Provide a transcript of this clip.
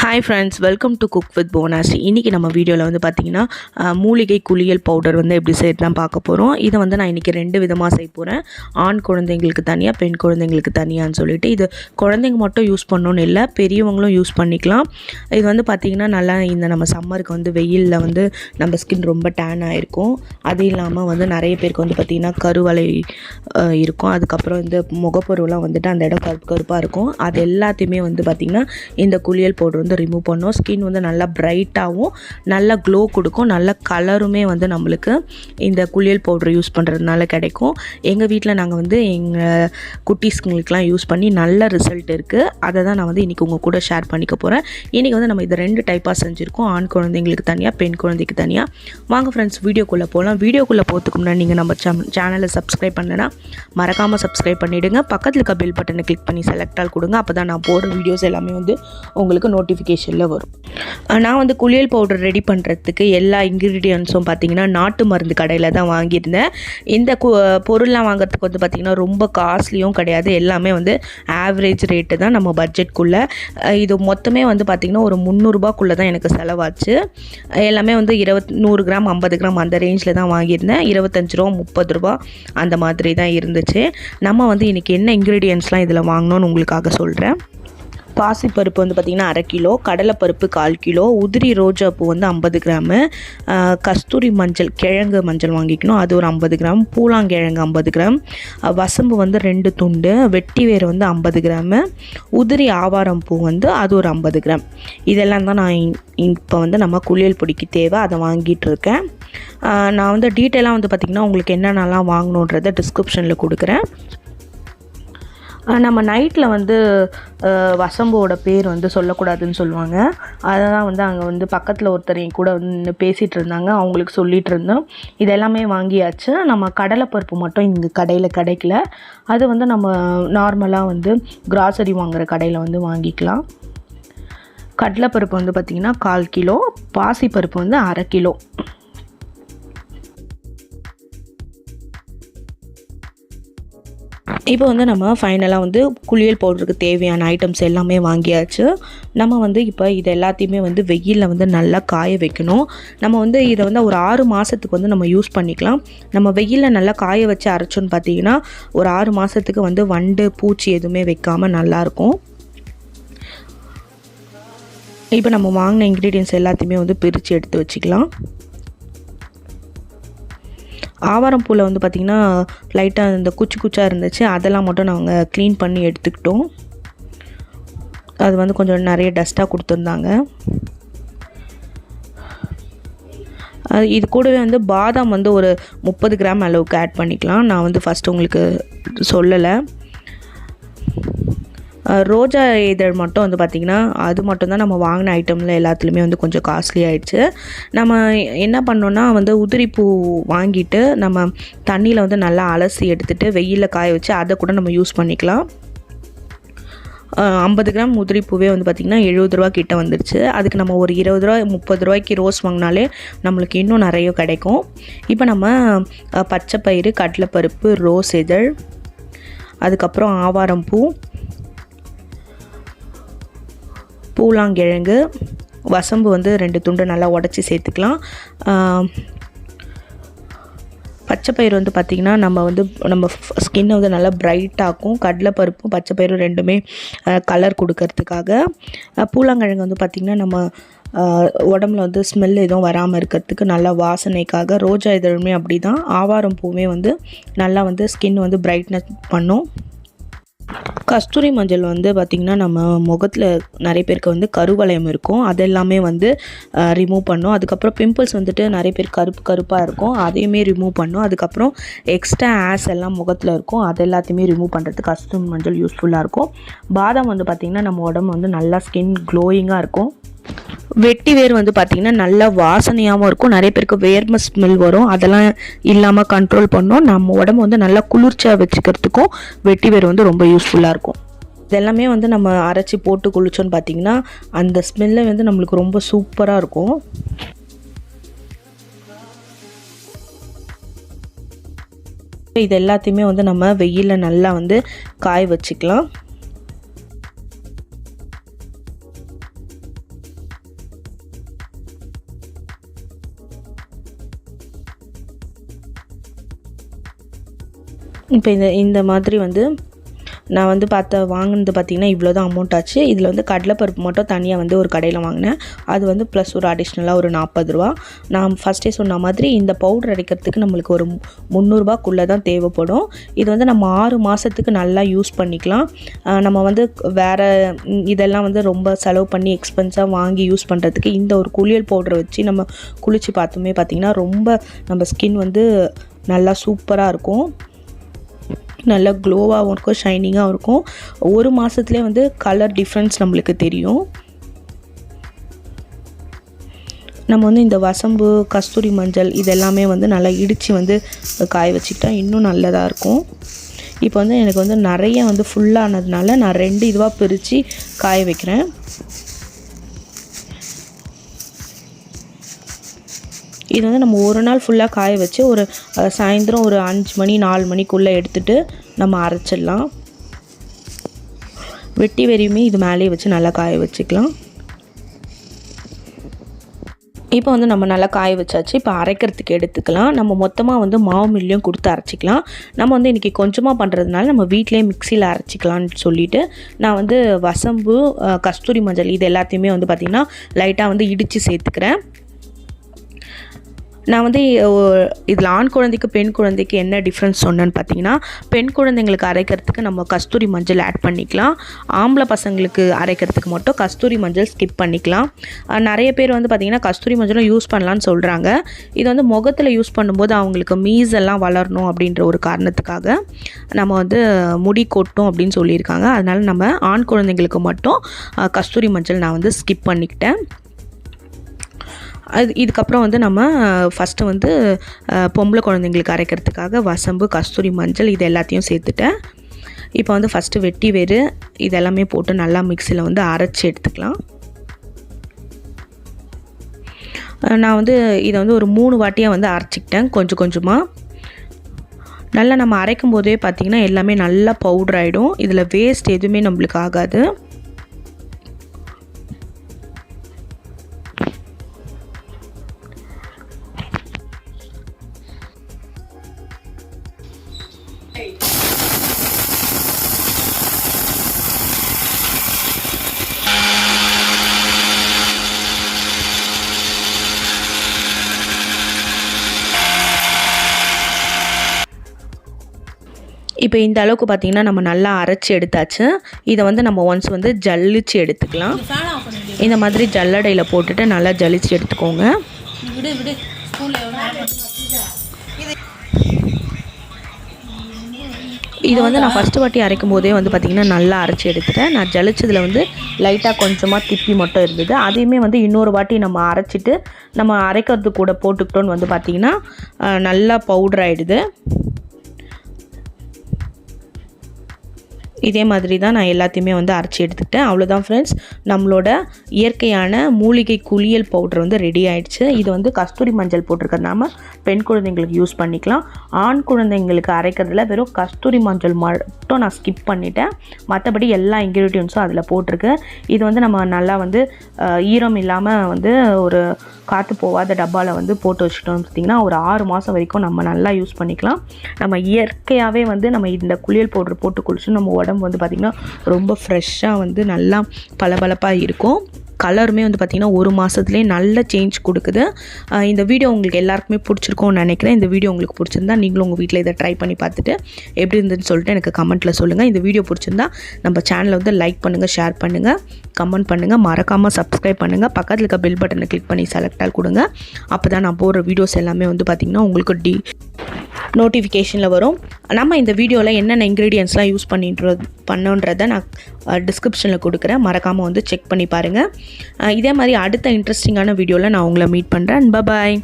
Hi friends welcome to cook with Bonas இன்றைக்கி நம்ம வீடியோவில் வந்து பார்த்திங்கன்னா மூலிகை குளியல் பவுடர் வந்து எப்படி செய்யறது தான் பார்க்க போகிறோம் இதை வந்து நான் இன்றைக்கி ரெண்டு விதமாக செய்ய போகிறேன் ஆண் குழந்தைங்களுக்கு தனியாக பெண் குழந்தைங்களுக்கு தனியான்னு சொல்லிட்டு இது குழந்தைங்க மட்டும் யூஸ் பண்ணணும்னு இல்லை பெரியவங்களும் யூஸ் பண்ணிக்கலாம். இது வந்து பார்த்திங்கன்னா நல்லா இந்த நம்ம சம்மருக்கு வந்து வெயிலில் வந்து நம்ம ஸ்கின் ரொம்ப டேன் ஆகிருக்கும் அது இல்லாமல் வந்து நிறைய பேருக்கு வந்து பார்த்திங்கன்னா கருவலை இருக்கும். அதுக்கப்புறம் இந்த முகப்பருவெலாம் வந்துட்டு அந்த இடம் கருப்பு கருப்பாக இருக்கும். அது எல்லாத்தையுமே வந்து பார்த்திங்கன்னா இந்த குளியல் பவுடர் வந்து ரிமூவ் பண்ணும். ஸ்கின் வந்து நல்லா பிரைட்டாகவும் நல்லா க்ளோ கொடுக்கும். நல்ல கலருமே வந்து நம்மளுக்கு இந்த குளியல் பவுடர் யூஸ் பண்ணுறதுனால கிடைக்கும். எங்கள் வீட்டில் நாங்கள் வந்து எங்கள் குட்டீஸ்களுக்கெலாம் யூஸ் பண்ணி நல்ல ரிசல்ட் இருக்குது அதை தான் நான் வந்து இன்றைக்கி உங்கள் கூட ஷேர் பண்ணிக்க போகிறேன் இன்றைக்கி வந்து நம்ம இதை ரெண்டு டைப்பாக செஞ்சுருக்கோம். ஆண் குழந்தைங்களுக்கு தனியாக பெண் குழந்தைக்கு தனியாக வாங்க ஃப்ரெண்ட்ஸ் வீடியோக்குள்ளே போகலாம் வீடியோக்குள்ளே போகிறதுக்கு முன்னாடி நீங்கள் நம்ம சேனலை சப்ஸ்கிரைப் பண்ணலைன்னா மறக்காமல் சப்ஸ்கிரைப் பண்ணிவிடுங்க பக்கத்தில் இருக்க பெல் பட்டனை கிளிக் பண்ணி செலக்ட் ஆல் கொடுங்க. அப்போ தான் நான் போடுற வீடியோஸ் எல்லாமே வந்து உங்களுக்கு நோட்டிஃபிகேஷனில் வரும். நான் வந்து குளியல் பவுடர் ரெடி பண்ணுறதுக்கு எல்லா இன்க்ரீடியன்ஸும் பார்த்தீங்கன்னா நாட்டு மருந்து கடையில் தான் வாங்கியிருந்தேன். இந்த கு பொருள்லாம் வாங்குறதுக்கு வந்து பார்த்திங்கன்னா ரொம்ப காஸ்ட்லியும் கிடையாது. எல்லாமே வந்து ஆவரேஜ் ரேட்டு தான் நம்ம பட்ஜெட்குள்ளே இது மொத்தமே வந்து பார்த்திங்கன்னா ஒரு முந்நூறுபாக்குள்ளே தான் எனக்கு செலவாச்சு. எல்லாமே வந்து இருபத் நூறு கிராம் ஐம்பது கிராம் அந்த ரேஞ்சில் தான் வாங்கியிருந்தேன். இருபத்தஞ்சு ரூபா முப்பது ரூபா அந்த மாதிரி தான் இருந்துச்சு. நம்ம வந்து இன்றைக்கி என்ன இன்க்ரீடியன்ஸ்லாம் இதில் வாங்கினோன்னு உங்களுக்காக சொல்கிறேன் பாசிப்பருப்பு வந்து பார்த்திங்கன்னா அரை கிலோ கடலைப்பருப்பு கால் கிலோ உதிரி ரோஜா பூ வந்து ஐம்பது கிராமு கஸ்தூரி மஞ்சள் கிழங்கு மஞ்சள் வாங்கிக்கணும். அது ஒரு ஐம்பது கிராம் பூலாங்கிழங்கு ஐம்பது கிராம் வசம்பு வந்து ரெண்டு துண்டு வெட்டி வேர் வந்து ஐம்பது கிராமு உதிரி ஆவாரம் பூ வந்து அது ஒரு ஐம்பது கிராம். இதெல்லாம் தான் நான் இப்போ வந்து நம்ம குளியல் பொடிக்கு தேவை அதை வாங்கிட்டு இருக்கேன். நான் வந்து டீட்டெயிலாக வந்து பார்த்திங்கன்னா உங்களுக்கு என்னென்னலாம் வாங்கணுன்றதை டிஸ்கிரிப்ஷனில் கொடுக்குறேன். நம்ம நைட்டில் வந்து வசம்போட பேர் வந்து சொல்லக்கூடாதுன்னு சொல்லுவாங்க. அதை வந்து அங்கே வந்து பக்கத்தில் ஒருத்தர் என் கூட வந்து பேசிகிட்டு இருந்தாங்க. அவங்களுக்கு சொல்லிகிட்டு இருந்தோம். இது எல்லாமே வாங்கியாச்சு. நம்ம கடலைப்பருப்பு மட்டும் இங்கே கடையில் கிடைக்கல. அது வந்து நம்ம நார்மலாக வந்து கிராசரி வாங்குகிற கடையில் வந்து வாங்கிக்கலாம். கடலைப்பருப்பு வந்து பார்த்திங்கன்னா கால் கிலோ. பாசிப்பருப்பு வந்து அரை கிலோ. இப்போ வந்து நம்ம ஃபைனலாக வந்து குளியல் பவுடருக்கு தேவையான ஐட்டம்ஸ் எல்லாமே வாங்கியாச்சு. நம்ம வந்து இப்போ இது எல்லாத்தையுமே வந்து வெயிலில் வந்து நல்லா காய வைக்கணும். நம்ம வந்து இதை வந்து ஒரு ஆறு மாதத்துக்கு வந்து நம்ம யூஸ் பண்ணிக்கலாம். நம்ம வெயிலில் நல்லா காய வச்சு அரைச்சோன்னு பார்த்தீங்கன்னா ஒரு ஆறு மாதத்துக்கு வந்து வண்டு பூச்சி எதுவுமே வைக்காமல் நல்லாயிருக்கும். இப்போ நம்ம வாங்கின இன்க்ரீடியன்ஸ் எல்லாத்தையுமே வந்து பிரித்து எடுத்து வச்சுக்கலாம். ஆவாரம் பூவில் வந்து பார்த்திங்கன்னா லைட்டாக இந்த குச்சி குச்சாக இருந்துச்சு. அதெல்லாம் மட்டும் நாங்கள் க்ளீன் பண்ணி எடுத்துக்கிட்டோம். அது வந்து கொஞ்சம் நிறைய டஸ்ட்டாக கொடுத்துருந்தாங்க. அது இது கூடவே வந்து பாதாம் வந்து ஒரு முப்பது கிராம் அளவுக்கு ஆட் பண்ணிக்கலாம். நான் வந்து ஃபஸ்ட்டு உங்களுக்கு சொல்லலை. ரோஜா இதழ் மட்டும் வந்து பார்த்திங்கன்னா அது மட்டும் தான் நம்ம வாங்கின ஐட்டமில் எல்லாத்துலேயுமே வந்து கொஞ்சம் காஸ்ட்லி ஆகிடுச்சு நம்ம என்ன பண்ணோன்னா வந்து உதிரிப்பூ வாங்கிட்டு நம்ம தண்ணியில் வந்து நல்லா அலசி எடுத்துகிட்டு வெயிலில் காய வச்சு அதை கூட நம்ம யூஸ் பண்ணிக்கலாம். ஐம்பது கிராம் உதிரிப்பூவே வந்து பார்த்திங்கன்னா எழுபது ரூபா கிட்ட வந்துடுச்சு அதுக்கு நம்ம ஒரு இருபது ரூபா முப்பது ரூபாய்க்கு ரோஸ் வாங்கினாலே நம்மளுக்கு இன்னும் நிறைய கிடைக்கும். இப்போ நம்ம பச்சை பயிறு கடலைப்பருப்பு ரோஸ் இதழ் அதுக்கப்புறம் ஆவாரம் பூ பூலாங்கிழங்கு வசம்பு வந்து ரெண்டு துண்டு நல்லா உடச்சி சேர்த்துக்கலாம். பச்சைப்பயிறு பச்சை பயிறு வந்து பார்த்திங்கன்னா நம்ம வந்து நம்ம ஸ்கின்னை வந்து நல்லா பிரைட்டாக்கும் கடலைப்பருப்பும் பச்சைப்பயிரும் ரெண்டுமே கலர் கொடுக்கறதுக்காக. பூலாங்கிழங்கு வந்து பார்த்திங்கன்னா நம்ம உடம்புல வந்து ஸ்மெல் எதுவும் வராமல் இருக்கிறதுக்கு நல்லா வாசனைக்காக ரோஜா இதழுமே அப்படி தான் ஆவாரம் பூவுமே வந்து நல்லா வந்து ஸ்கின் வந்து பிரைட்னஸ் பண்ணும். கஸ்தூரி மஞ்சள் வந்து பார்த்திங்கன்னா நம்ம முகத்தில் நிறைய பேருக்கு வந்து கருவளையம் இருக்கும். அது எல்லாமே வந்து ரிமூவ் பண்ணும். அதுக்கப்புறம் பிம்பிள்ஸ் வந்துட்டு நிறைய பேர் கருப்பு கருப்பாக இருக்கும். அதையுமே ரிமூவ் பண்ணும். அதுக்கப்புறம் எக்ஸ்ட்ரா ஆஸ் எல்லாம் முகத்தில் இருக்கும். அது எல்லாத்தையுமே ரிமூவ் பண்ணுறதுக்கு கஸ்தூரி மஞ்சள் யூஸ்ஃபுல்லாக இருக்கும். பாதாம் வந்து பார்த்திங்கன்னா நம்ம உடம்பு வந்து நல்லா ஸ்கின் க்ளோயிங்காக இருக்கும். வெட்டி வேர் வந்து பார்த்திங்கன்னா நல்லா வாசனையாகவும் இருக்கும். நிறைய பேருக்கு வேர்ம ஸ்மெல் வரும். அதெல்லாம் இல்லாமல் கண்ட்ரோல் பண்ணோம். நம்ம உடம்பு வந்து நல்லா குளிர்ச்சியாக வச்சுக்கிறதுக்கும் வெட்டி வேர் வந்து ரொம்ப யூஸ்ஃபுல்லாக இருக்கும். இதெல்லாமே வந்து நம்ம அரைச்சி போட்டு குளிச்சோன்னு பார்த்தீங்கன்னா அந்த ஸ்மெல்லே வந்து நம்மளுக்கு ரொம்ப சூப்பராக இருக்கும். இது எல்லாத்தையுமே வந்து நம்ம வெயிலில் நல்லா வந்து காய வச்சுக்கலாம். இப்போ இந்த இந்த மாதிரி வந்து நான் வந்து பார்த்த வாங்கினது பார்த்திங்கன்னா இவ்வளோ தான் அமௌண்ட் ஆச்சு. இதில் வந்து கடலைப்பருப்பு மட்டும் தனியாக வந்து ஒரு கடையில் வாங்கினேன். அது வந்து ப்ளஸ் ஒரு அடிஷ்னலாக ஒரு நாற்பது ரூபா. நான் ஃபஸ்ட்டே சொன்ன மாதிரி இந்த பவுடர் அரைக்கிறதுக்கு நம்மளுக்கு ஒரு முந்நூறுபாக்குள்ளே தான் தேவைப்படும். இது வந்து நம்ம ஆறு மாதத்துக்கு நல்லா யூஸ் பண்ணிக்கலாம். நம்ம வந்து வேறு இதெல்லாம் வந்து ரொம்ப செலவு பண்ணி எக்ஸ்பென்ஸாக வாங்கி யூஸ் பண்ணுறதுக்கு இந்த ஒரு குளியல் பவுடர் வச்சு நம்ம குளித்து பார்த்தோமே பார்த்திங்கன்னா ரொம்ப நம்ம ஸ்கின் வந்து நல்லா சூப்பராக இருக்கும். நல்லா க்ளோவாகவும் இருக்கும் ஷைனிங்காகவும் இருக்கும். ஒரு மாதத்துலேயே வந்து கலர் டிஃப்ரென்ஸ் நம்மளுக்கு தெரியும். நம்ம வந்து இந்த வசம்பு கஸ்தூரி மஞ்சள் இதெல்லாமே வந்து நல்லா இடித்து வந்து காய வச்சுக்கிட்டா இன்னும் நல்லதாக இருக்கும். இப்போ வந்து எனக்கு வந்து நிறைய வந்து ஃபுல்லானதுனால நான் ரெண்டு இதுவாக பிரித்து காய வைக்கிறேன். இது வந்து நம்ம ஒரு நாள் ஃபுல்லாக காய வச்சு ஒரு சாயந்தரம் ஒரு அஞ்சு மணி நாலு மணிக்குள்ளே எடுத்துகிட்டு நம்ம அரைச்சிடலாம். வெட்டி வெறியுமே இது மேலேயே வச்சு நல்லா காய வச்சுக்கலாம். இப்போ வந்து நம்ம நல்லா காய வச்சாச்சு. இப்போ அரைக்கிறதுக்கு எடுத்துக்கலாம். நம்ம மொத்தமாக வந்து மாவு மில்லையும் கொடுத்து அரைச்சிக்கலாம். நம்ம வந்து இன்றைக்கி கொஞ்சமாக பண்ணுறதுனால நம்ம வீட்டிலே மிக்சியில் அரைச்சிக்கலான்னு சொல்லிட்டு நான் வந்து வசம்பு கஸ்தூரி மஞ்சள் இது எல்லாத்தையுமே வந்து பார்த்திங்கன்னா லைட்டாக வந்து இடித்து சேர்த்துக்கிறேன். நான் வந்து இதில் ஆண் குழந்தைக்கு பெண் குழந்தைக்கு என்ன டிஃப்ரென்ஸ் சொன்னேன்னு பார்த்தீங்கன்னா பெண் குழந்தைங்களுக்கு அரைக்கிறதுக்கு நம்ம கஸ்தூரி மஞ்சள் ஆட் பண்ணிக்கலாம். ஆம்பளை பசங்களுக்கு அரைக்கிறதுக்கு மட்டும் கஸ்தூரி மஞ்சள் ஸ்கிப் பண்ணிக்கலாம். நிறைய பேர் வந்து பார்த்திங்கன்னா கஸ்தூரி மஞ்சளும் யூஸ் பண்ணலான்னு சொல்கிறாங்க இது வந்து முகத்தில் யூஸ் பண்ணும்போது அவங்களுக்கு மீஸ் எல்லாம் வளரணும் அப்படின்ற ஒரு காரணத்துக்காக நம்ம வந்து முடி கொட்டும் அப்படின்னு சொல்லியிருக்காங்க. அதனால் நம்ம ஆண் குழந்தைங்களுக்கு மட்டும் கஸ்தூரி மஞ்சள் நான் வந்து ஸ்கிப் பண்ணிக்கிட்டேன். அது இதுக்கப்புறம் வந்து நம்ம ஃபஸ்ட்டு வந்து பொம்பளை குழந்தைங்களுக்கு அரைக்கிறதுக்காக வசம்பு கஸ்தூரி மஞ்சள் இது எல்லாத்தையும் சேர்த்துட்டேன். இப்போ வந்து ஃபஸ்ட்டு வெட்டி வேறு இதெல்லாமே போட்டு நல்லா மிக்சியில் வந்து அரைச்சி எடுத்துக்கலாம். நான் வந்து இதை வந்து ஒரு மூணு வாட்டியாக வந்து அரைச்சிக்கிட்டேன் கொஞ்சம் கொஞ்சமாக நல்லா நம்ம அரைக்கும் போதே பார்த்திங்கன்னா எல்லாமே நல்லா பவுடர் ஆகிடும் இதில் வேஸ்ட் எதுவுமே நம்மளுக்கு ஆகாது. இப்போ இந்த அளவுக்கு பார்த்தீங்கன்னா நம்ம நல்லா அரைச்சி எடுத்தாச்சு. இதை வந்து நம்ம ஒன்ஸ் வந்து ஜல்லிச்சு எடுத்துக்கலாம். இந்த மாதிரி ஜல்லடையில் போட்டுட்டு நல்லா ஜலிச்சு எடுத்துக்கோங்க. இது வந்து நான் ஃபஸ்ட்டு வாட்டி அரைக்கும் போதே வந்து பார்த்திங்கன்னா நல்லா அரைச்சி எடுத்துட்டேன். நான் ஜலிச்சதில் வந்து லைட்டாக கொஞ்சமாக திப்பி மட்டும் இருந்தது. அதையுமே வந்து இன்னொரு வாட்டி நம்ம அரைச்சிட்டு நம்ம அரைக்கிறது கூட போட்டுக்கிட்டோன்னு வந்து பார்த்திங்கன்னா நல்லா பவுடர் ஆகிடுது இதே மாதிரி தான் நான் எல்லாத்தையுமே வந்து அரைச்சி எடுத்துக்கிட்டேன். அவ்வளோதான் ஃப்ரெண்ட்ஸ் நம்மளோட இயற்கையான மூலிகை குளியல் பவுடர் வந்து ரெடி ஆயிடுச்சு. இது வந்து கஸ்தூரி மஞ்சள் போட்டிருக்கறதுனால பெண் குழந்தைங்களுக்கு யூஸ் பண்ணிக்கலாம். ஆண் குழந்தைங்களுக்கு அரைக்கிறதுல வெறும் கஸ்தூரி மஞ்சள் மட்டும் நான் ஸ்கிப் பண்ணிட்டேன். மற்றபடி எல்லா இன்க்ரீடியன்ஸும் அதில் போட்டிருக்கு. இது வந்து நம்ம நல்லா வந்து ஈரம் இல்லாமல் வந்து ஒரு காற்று போகாத டப்பாவில் வந்து போட்டு வச்சுட்டோம் பார்த்திங்கன்னா ஒரு ஆறு மாதம் வரைக்கும் நம்ம நல்லா யூஸ் பண்ணிக்கலாம். நம்ம இயற்கையாகவே வந்து நம்ம இந்த குளியல் பவுடர் போட்டு குளிச்சு நம்ம உடம்பு வந்து பார்த்திங்கன்னா ரொம்ப ஃப்ரெஷ்ஷாக வந்து நல்லா பளபளப்பாக இருக்கும். கலருமே வந்து பார்த்திங்கன்னா ஒரு மாதத்துலேயே நல்ல சேஞ்ச் கொடுக்குது. இந்த வீடியோ உங்களுக்கு எல்லாருக்குமே பிடிச்சிருக்கும்னு நினைக்கிறேன். இந்த வீடியோ உங்களுக்கு பிடிச்சிருந்தா நீங்களும் உங்கள் வீட்டில் இதை ட்ரை பண்ணி பார்த்துட்டு எப்படி இருந்துன்னு சொல்லிட்டு எனக்கு கமெண்ட்டில் சொல்லுங்கள் இந்த வீடியோ பிடிச்சிருந்தா நம்ம சேனலை வந்து லைக் பண்ணுங்கள் ஷேர் பண்ணுங்கள் கமெண்ட் பண்ணுங்கள் மறக்காமல் சப்ஸ்கிரைப் பண்ணுங்கள் பக்கத்தில் இருக்க பெல் பட்டனை கிளிக் பண்ணி செலக்டால் கொடுங்க. அப்போ தான் நான் போடுற வீடியோஸ் எல்லாமே வந்து பார்த்திங்கன்னா உங்களுக்கு டி நோட்டிஃபிகேஷனில் வரும். நம்ம இந்த வீடியோவில் என்னென்ன இன்க்ரீடியன்ஸ்லாம் யூஸ் பண்ணிட்டு பண்ணோன்றதை நான் டிஸ்கிரிப்ஷனில் கொடுக்குறேன். மறக்காமல் வந்து செக் பண்ணி பாருங்கள் இதே மாதிரி அடுத்த இன்ட்ரெஸ்டிங்கான வீடியோவில் நான் உங்களை மீட் பண்ணுறேன் பாய்